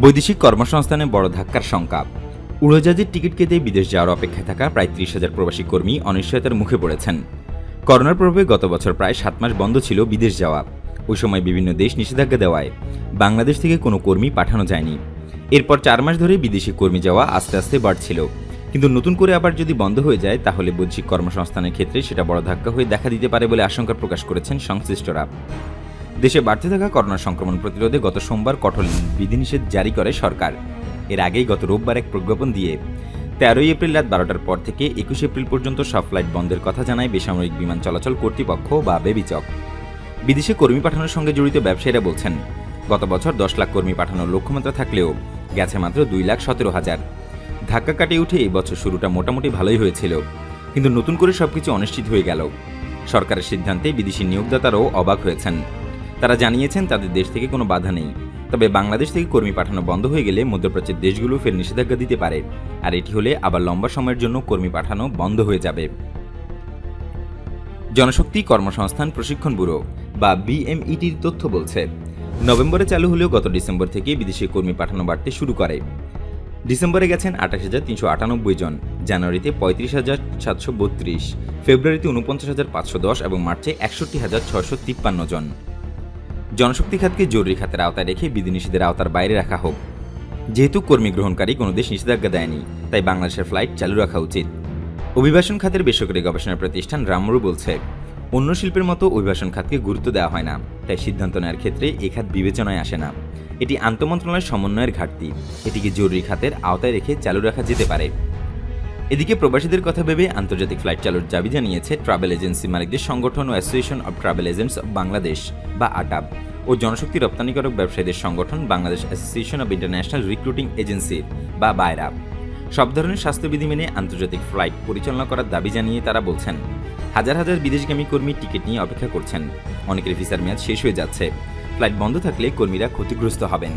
বৈদেশিক কর্মসংস্থানে বড় ধাক্কার শঙ্কা উড়োজাহাজের টিকিট কেটে বিদেশ যাওয়ার অপেক্ষায় থাকা প্রায় ত্রিশ হাজার প্রবাসী কর্মী অনিশ্চয়তার মুখে পড়েছেন। করোনার প্রভাবে গত বছর প্রায় সাত মাস বন্ধ ছিল বিদেশ যাওয়া। ওই সময় বিভিন্ন দেশ নিষেধাজ্ঞা দেওয়ায় বাংলাদেশ থেকে কোনো কর্মী পাঠানো যায়নি। এরপর চার মাস ধরে বিদেশি কর্মী যাওয়া আস্তে আস্তে বাড়ছিল। কিন্তু নতুন করে আবার যদি বন্ধ হয়ে যায়, তাহলে বৈদেশিক কর্মসংস্থানের ক্ষেত্রে সেটা বড় ধাক্কা হয়ে দেখা দিতে পারে বলে আশঙ্কা প্রকাশ করেছেন সংশ্লিষ্টরা। দেশে বাড়তে থাকা করোনা সংক্রমণ প্রতিরোধে গত সোমবার কঠোর বিধিনিষেধ জারি করে সরকার। এর আগেই গত রোববার এক প্রজ্ঞাপন দিয়ে তেরোই এপ্রিল রাত বারোটার পর থেকে একুশে এপ্রিল পর্যন্ত সব ফ্লাইট বন্ধের কথা জানায় বেসামরিক বিমান চলাচল কর্তৃপক্ষ বা বেবিচক। বিদেশে কর্মী পাঠানোর সঙ্গে জড়িত ব্যবসায়ীরা বলছেন, গত বছর দশ লাখ কর্মী পাঠানোর লক্ষ্যমাত্রা থাকলেও গেছে মাত্র দুই লাখ সতেরো হাজার। ধাক্কা কাটিয়ে উঠে এই বছর শুরুটা মোটামুটি ভালোই হয়েছিল, কিন্তু নতুন করে সবকিছু অনিশ্চিত হয়ে গেল। সরকারের সিদ্ধান্তে বিদেশি নিয়োগদাতারাও অবাক হয়েছেন। তারা জানিয়েছেন তাদের দেশ থেকে কোনো বাধা নেই। তবে বাংলাদেশ থেকে কর্মী পাঠানো বন্ধ হয়ে গেলে মধ্যপ্রাচ্যের দেশগুলো ফের নিষেধাজ্ঞা দিতে পারে। আর এটি হলে আবার লম্বা সময়ের জন্য কর্মী পাঠানো বন্ধ হয়ে যাবে। জনশক্তি কর্মসংস্থান প্রশিক্ষণ ব্যুরো বা বিএমইটির তথ্য বলছে, নভেম্বরে চালু হলেও গত ডিসেম্বর থেকে বিদেশি কর্মী পাঠানো বাড়তে শুরু করে। ডিসেম্বরে গেছেন আঠাশ হাজার তিনশো আটানব্বই জন, জানুয়ারিতে পঁয়ত্রিশ হাজার সাতশো বত্রিশ, ফেব্রুয়ারিতে উনপঞ্চাশ হাজার পাঁচশো দশ এবং মার্চে একষট্টি হাজার ছশো তিপ্পান্ন জন। জনশক্তি খাতকে জরুরি খাতের আওতায় রেখে বিধিনিষেধের আওতার বাইরে রাখা হোক। যেহেতু কর্মী গ্রহণকারী কোনো দেশ নিষেধাজ্ঞা দেয়নি, তাই বাংলাদেশের ফ্লাইট চালু রাখা উচিত। অভিবাসন খাতের বেসরকারি গবেষণা প্রতিষ্ঠান রামরু বলছে, অন্য শিল্পের মতো অভিবাসন খাতকে গুরুত্ব দেওয়া হয় না, তাই সিদ্ধান্ত নেওয়ার ক্ষেত্রে এ খাত বিবেচনায় আসে না। এটি আন্তমন্ত্রণালয়ের সমন্বয়ের ঘাটতি। এটিকে জরুরি খাতের আওতায় রেখে চালু রাখা যেতে পারে। এদিকে প্রবাসীদের কথা ভেবে আন্তর্জাতিক ফ্লাইট চালুর দাবি জানিয়েছে ট্রাভেল এজেন্সি মালিকদের সংগঠন ও association of travel agents of Bangladesh, বা আটাব, ও জনশক্তি রপ্তানিকারক ব্যবসায়ীদের সংগঠন Bangladesh association of international recruiting agency, বা বায়রা সব ধরনের স্বাস্থ্যবিধি মেনে আন্তর্জাতিক ফ্লাইট পরিচালনা করার দাবি জানিয়ে তারা বলছেন, হাজার হাজার বিদেশগামী কর্মী টিকিট নিয়ে অপেক্ষা করছেন। অনেকের ভিসার মেয়াদ শেষ হয়ে যাচ্ছে। ফ্লাইট বন্ধ থাকলে কর্মীরা ক্ষতিগ্রস্ত হবেন।